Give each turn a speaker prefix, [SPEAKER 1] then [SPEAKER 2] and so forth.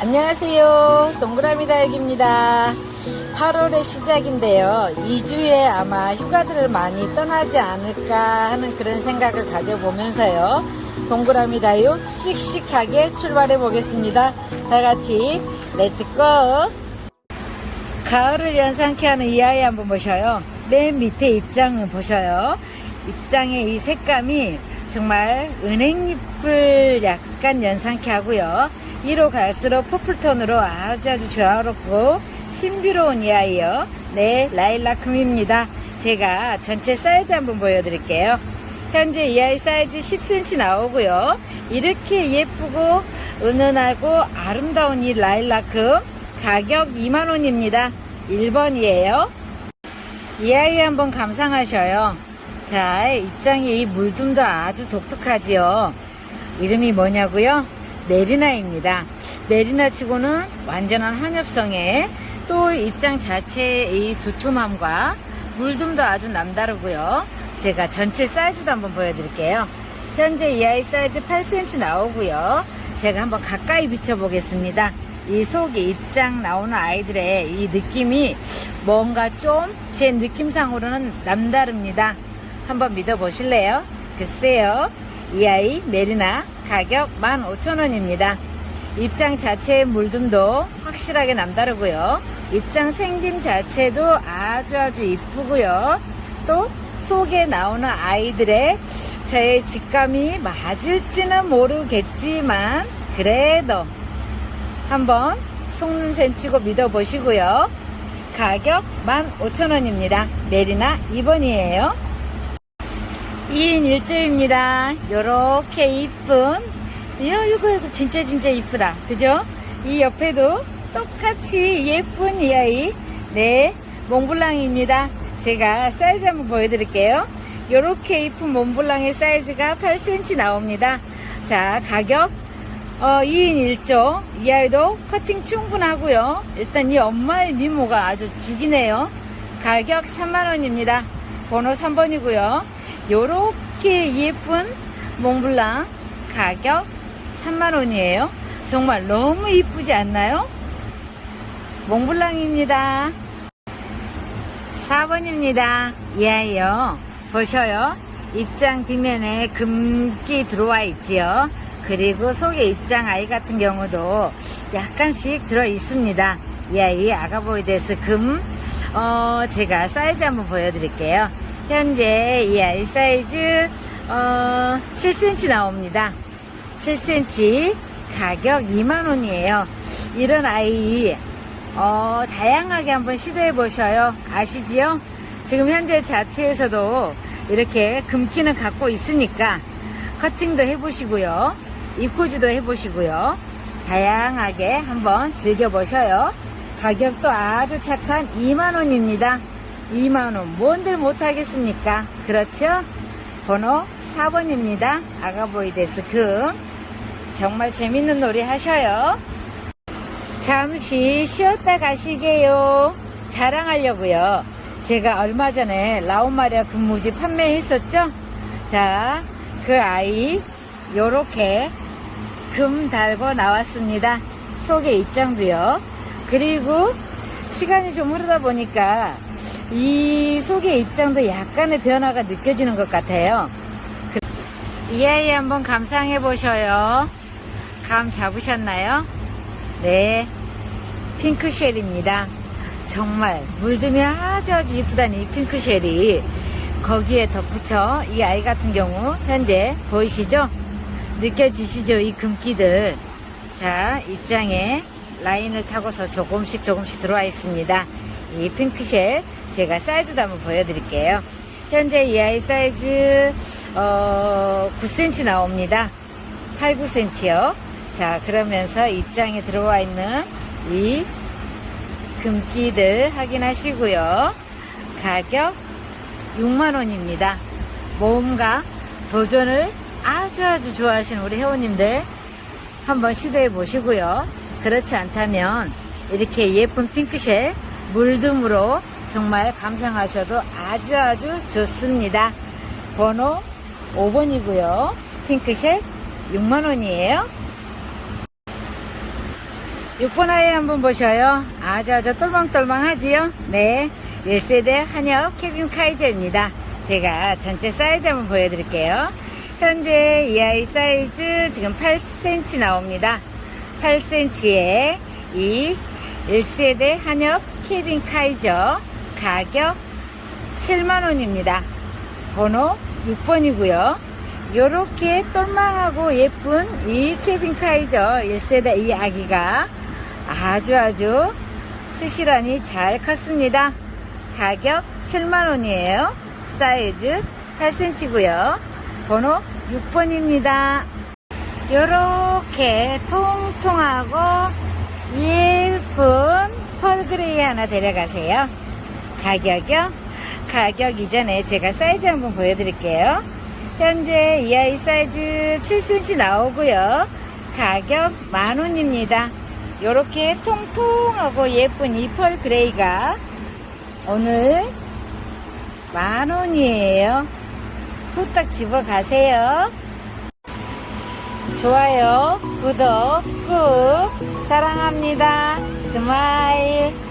[SPEAKER 1] 안녕하세요. 동그라미 다육입니다. 8월의 시작인데요. 2주에 아마 휴가들을 많이 떠나지 않을까 하는 그런 생각을 가져보면서요. 동그라미 다육 씩씩하게 출발해 보겠습니다. 다 같이 렛츠고! 가을을 연상케 하는 이 아이 한번 보셔요. 맨 밑에 입장을 보셔요. 입장의 이 색감이 정말 은행잎을 약간 연상케 하고요. 위로 갈수록 퍼플톤으로 아주 아주 조화롭고 신비로운 이 아이요. 네, 라일라큼입니다. 제가 전체 사이즈 한번 보여드릴게요. 현재 이 아이 사이즈 10cm 나오고요. 이렇게 예쁘고 은은하고 아름다운 이 라일라큼 가격 2만원입니다. 1번이에요. 이 아이 한번 감상하셔요. 자, 입장이 이 물둠도 아주 독특하지요. 이름이 뭐냐고요? 메리나입니다. 메리나 치고는 완전한 한엽성에 또 입장 자체의 이 두툼함과 물둠도 아주 남다르고요. 제가 전체 사이즈도 한번 보여드릴게요. 현재 이 아이 사이즈 8cm 나오고요. 제가 한번 가까이 비춰보겠습니다. 이 속에 입장 나오는 아이들의 이 느낌이 뭔가 좀 제 느낌상으로는 남다릅니다. 한번 믿어보실래요? 글쎄요. 이 아이 메리나 가격 15,000원입니다. 입장 자체의 물듬도 확실하게 남다르고요. 입장 생김 자체도 아주 아주 이쁘고요. 또 속에 나오는 아이들의 저의 직감이 맞을지는 모르겠지만 그래도 한번 속눈샘 치고 믿어보시고요. 가격 15,000원입니다. 메리나 2번이에요. 2인 1조입니다. 요렇게 이쁜 이거 이거 이거 진짜 진짜 이쁘다. 그죠? 이 옆에도 똑같이 예쁜 이 아이 네 몽블랑입니다. 제가 사이즈 한번 보여드릴게요. 요렇게 이쁜 몽블랑의 사이즈가 8cm 나옵니다. 자 가격 어, 2인 1조. 이 아이도 커팅 충분하고요. 일단 이 엄마의 미모가 아주 죽이네요. 가격 3만원입니다. 번호 3번이고요. 요렇게 예쁜 몽블랑 가격 3만원이에요. 정말 너무 이쁘지 않나요? 몽블랑입니다. 4번입니다. 이 아이요. 보셔요. 입장 뒷면에 금기 들어와 있지요. 그리고 속에 입장 아이 같은 경우도 약간씩 들어 있습니다. 이 아이 아가보이데스 금, 어, 제가 사이즈 한번 보여드릴게요. 현재 이 아이 사이즈, 어, 7cm 나옵니다. 7cm 가격 2만원이에요. 이런 아이, 어, 다양하게 한번 시도해 보셔요. 아시지요? 지금 현재 자체에서도 이렇게 금기는 갖고 있으니까 커팅도 해보시고요. 입고지도 해보시고요. 다양하게 한번 즐겨보셔요. 가격도 아주 착한 2만원입니다. 2만원 뭔들 못하겠습니까? 그렇죠? 번호 4번입니다. 아가보이 데스 금. 정말 재밌는 놀이 하셔요. 잠시 쉬었다 가시게요. 자랑하려고요. 제가 얼마 전에 라오마리아 근무지 판매했었죠? 자, 그 아이 요렇게 금 달고 나왔습니다. 속에 입장도요. 그리고 시간이 좀 흐르다 보니까 이 속에 입장도 약간의 변화가 느껴지는 것 같아요. 그- 이 아이 한번 감상해 보셔요. 감 잡으셨나요? 네. 핑크 쉘입니다. 정말 물들면 아주 아주 이쁘다는 이 핑크 쉘이 거기에 덧붙여 이 아이 같은 경우 현재 보이시죠? 느껴지시죠? 이 금기들. 자, 입장에 라인을 타고서 조금씩 조금씩 들어와 있습니다. 이 핑크쉘 제가 사이즈도 한번 보여드릴게요. 현재 이 아이 사이즈 어, 9cm 나옵니다. 8, 9cm요. 자, 그러면서 입장에 들어와 있는 이 금기들 확인하시고요. 가격 6만원입니다. 모험과 도전을 아주 아주 좋아하시는 우리 회원님들 한번 시도해 보시고요. 그렇지 않다면 이렇게 예쁜 핑크쉘 물듬으로 정말 감상하셔도 아주 아주 좋습니다. 번호 5번이고요. 핑크쉘 6만원이에요. 6번 아이 한번 보셔요. 아주 아주 똘망똘망하지요? 네. 1세대 한엽 케빈 카이저입니다. 제가 전체 사이즈 한번 보여드릴게요. 현재 이 아이 사이즈 지금 8cm 나옵니다. 8cm에 이 1세대 한엽 케빈 카이저 가격 7만원입니다. 번호 6번이고요. 요렇게 똘망하고 예쁜 이 케빈 카이저 1세대 이 아기가 아주 아주 튼실하니 잘 컸습니다. 가격 7만원이에요. 사이즈 8cm고요. 번호 6번입니다. 요렇게 통통하고 예쁜 펄그레이 하나 데려가세요. 가격이요? 가격 이전에 제가 사이즈 한번 보여드릴게요. 현재 이 아이 사이즈 7cm 나오고요. 가격 만원입니다. 요렇게 통통하고 예쁜 이 펄 그레이가 오늘 만원이에요. 후딱 집어 가세요. 좋아요, 구독 꾹 사랑합니다. 스마일.